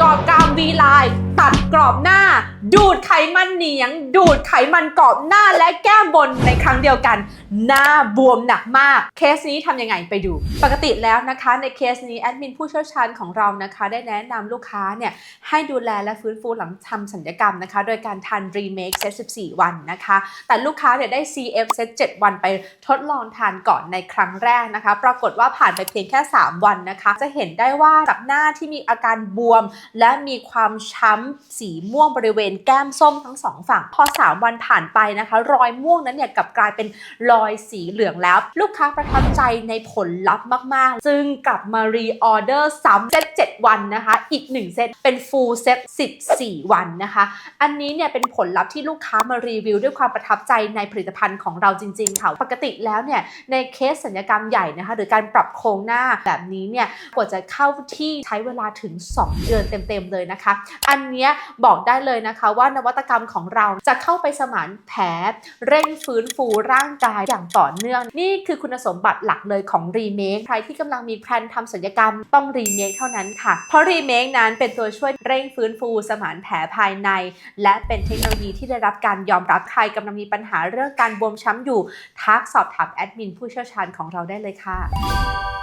กรอบกรามวีไลน์ตัดกรอบหน้า ดูดไขมันเหนียง ดูดไขมันกรอบหน้าและแก้มบนในครั้งเดียวกัน หน้าบวมหนักมาก เคสนี้ทำยังไงไปดู ปกติแล้วนะคะในเคสนี้แอดมินผู้เชี่ยวชาญของเรานะคะ ได้แนะนำลูกค้าเนี่ยให้ดูแลและฟื้นฟูหลังทำสัญญกรรมนะคะ โดยการทาน Remake เซต14 วันนะคะ แต่ลูกค้าเนี่ยได้ CF เซต7วันไปทดลองทานก่อนในครั้งแรกนะคะ ปรากฏว่าผ่านไปเพียงแค่ 3 วันนะคะ จะเห็นได้ว่าจากหน้าที่มีอาการบวม และมีความช้ำสีม่วงบริเวณแก้มส้มทั้งสองฝั่ง พอ 3 วันผ่านไปนะคะ รอยม่วงนั้นเนี่ยกลับกลายเป็นรอยสีเหลืองแล้ว ลูกค้าประทับใจในผลลัพธ์มาก ๆ จึงกลับมารีออเดอร์ซ้ำเซต7วันนะคะ อีก 1 เซตเป็นฟูลเซต14 วันนะคะ อันนี้เนี่ยเป็นผลลัพธ์ที่ลูกค้ามารีวิว ด้วยความประทับใจในผลิตภัณฑ์ของเราจริง ๆ ค่ะ ปกติแล้วเนี่ยในเคสสัญญกรรมใหญ่นะคะ หรือการปรับโครงหน้าแบบนี้เนี่ยกว่าจะเข้าที่ใช้เวลาถึง 2 เดือนเต็ม ๆ เลยนะคะ อันเนี้ยบอกได้เลยนะคะว่านวัตกรรมของเราจะเข้าไปสมานแผลเร่งฟื้นฟูร่างกายอย่างต่อเนื่อง นี่คือคุณสมบัติหลักเลยของรีเมคใครที่กำลังมีแพลนทำศัลยกรรมต้องรีเมคเท่านั้นค่ะ เพราะรีเมคนั้นเป็นตัวช่วยเร่งฟื้นฟูสมานแผลภายใน และเป็นเทคโนโลยีที่ได้รับการยอมรับใครกำลังมีปัญหาเรื่องการบวมช้ำอยู่ทักสอบถามแอดมินผู้เชี่ยวชาญของเราได้เลยค่ะ